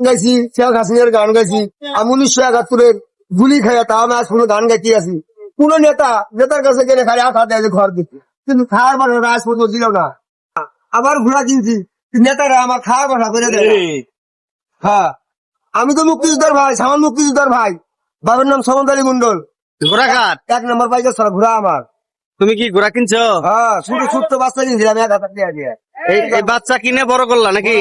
গাইছি শেখ হাসিনার গান গাইছি। আমি উনিশশো একাত্তরের গুলি খাইয়া তা আমি আজ কোনো গান গাইতে আছি। কোন নেতা নেতার কাছে গেলে খালি আখা দেয় যে ঘর দিতে কিন্তু খাওয়ার পরে রাজপথ দিল না। আবার ঘোড়া কিনছি নেতারা আমার খাওয়া বসা করে দেয় হ্যাঁ আমি তো মুক্তিযোদ্ধার ভাই সামান মুক্তিযোদ্ধার ভাই। বাবার নাম সমন্ত আলী মন্ডল ঘোড়া কাট। এক নম্বর বাইকের সারা ঘোড়া আমার তুমি কি ঘোড়া কিনছো? হ্যাঁ ছোট ছোট্ট বাচ্চা কিনছিলাম এক হাজার টাকা দিয়ে। এই বাচ্চা কিনে বড় করলা নাকি?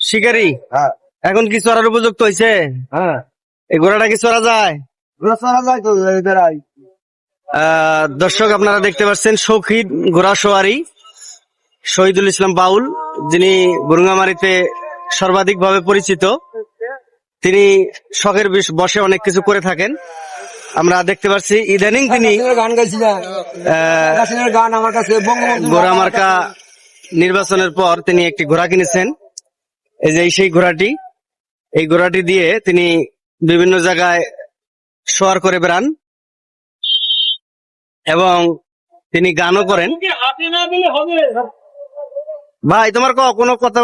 শিকারি? হ্যাঁ। এখন কি চড়ার উপযুক্ত হয়েছে হ্যাঁ। এই ঘোড়াটা কি চড়া যায়? দর্শক আপনারা দেখতে পাচ্ছেন শৌখিন ঘোড়া সোয়ারি শহীদুল ইসলাম বাউল যিনি বুরুঙ্গামারিতে সর্বাধিকভাবে পরিচিত। তিনি শখের বসে অনেক কিছু করে থাকেন। আমরা দেখতে পাচ্ছি ইদানিং তিনি গান গান আমার কাছে ঘোড়া মার্কা নির্বাচনের পর তিনি একটি ঘোড়া কিনেছেন। এই যে সেই ঘোড়াটি এই ঘোড়াটি দিয়ে তিনি বিভিন্ন জায়গায় সোয়ার করে বেড়ান এবং তিনি গানও করেন। ভাই তোমার কোনো কথা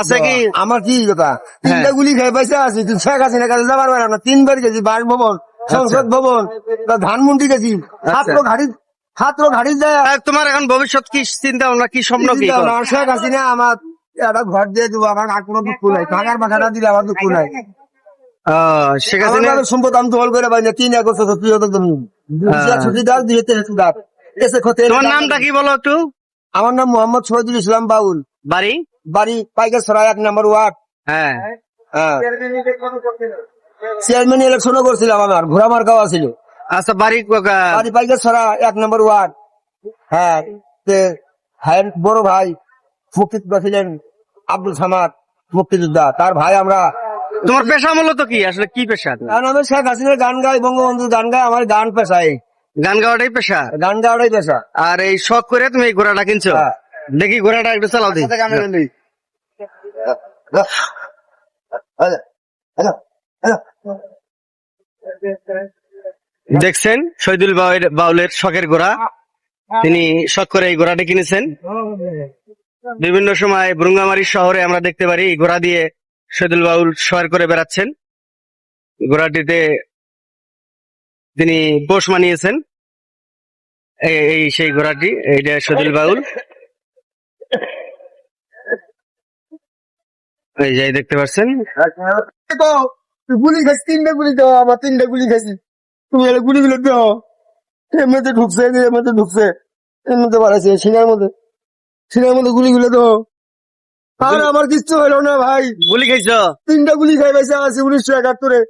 আছে কি? আমার কি কথা? তিনটা গুলি খেয়ে পয়সা আছে তুই শেখ হাসিনার কাছে যাবার বেড়া না। তিনবার গেছি বাসভবন সংসদ ভবন ধানমন্ডি গেছি। ছাত্র ঘাড়ি ছাত্র ঘাড়ি যায় তোমার এখন ভবিষ্যৎ কি চিন্তা ভাবনা কি স্বপ্ন কি ভাবনা, শেখ হাসিনা আমার একটা ঘর দিয়ে দেবো আমার আর কোনো দুঃখ নাই। মাথাটা দিলে আমার দুঃখ নাই। শেখ হাসিনা সম্পদ আমি দল করে পাই না তিন একর তো তুই তো ছুটি দাও দিয়ে তেরে সুদার এসে খতে তোমার নামটা কি বলো একটু? আমার নাম মোহাম্মদ শহীদুল ইসলাম বাউল। বাড়ি? বাড়ি পাইকার সরাই এক নম্বর ওয়ার্ড। হ্যাঁ। হ্যাঁ। চেয়ারম্যান ইলেকশনও করছিলাম আমার ঘোড়া মার্কাও আছিল। আচ্ছা বাড়ি পাইকার সরা এক নম্বর ওয়ার্ড। হ্যাঁ বড় ভাই মুক্তিযোদ্ধা ছিলেন আব্দুল সামাদ মুক্তিযোদ্ধা। তার ভাই আমরা তোমার পেশা মূলত কি? আসলে কি পেশা? তার নামে শেখ হাসিনার গান গাই বঙ্গবন্ধু গান গাই আমার গান পেশায় গান গাওয়াটাই পেশা? গান গাওয়াটাই পেশা। আর এই শখ করে তুমি এই ঘোড়াটা কিনছো? হ্যাঁ। দেখি ঘোড়াটা একটু চালাও দিই দেখছেন শহীদুল বাউলের শখের ঘোড়া? তিনি শখ করে এই ঘোড়াটি কিনেছেন। বিভিন্ন সময় ব্রুঙ্গামারি শহরে আমরা দেখতে পারি ঘোড়া দিয়ে শহীদুল বাউল সওয়ার করে বেড়াচ্ছেন। ঘোড়াটিতে তিনি পোষ মানিয়েছেন। এই- সেই ঘোড়াটি, এইটা শহীদুল বাউল। এই যে দেখতে পাচ্ছেন। গুলি খাইছি তিনটা গুলি দাও, আমার তিনটা গুলি খাইছি তুমি গুলি গুলো দাও। এর মধ্যে ঢুকছে এর মধ্যে ঢুকছে, এর মধ্যে বাড়াইছে, সিনার মধ্যে। মধ্যে গুলি গুলো তো আর আমার কিচ্ছু হলো না ভাই। গুলি খাইছ? তিনটা গুলি খাই পাইছে আছে উনিশশো একাত্তরে।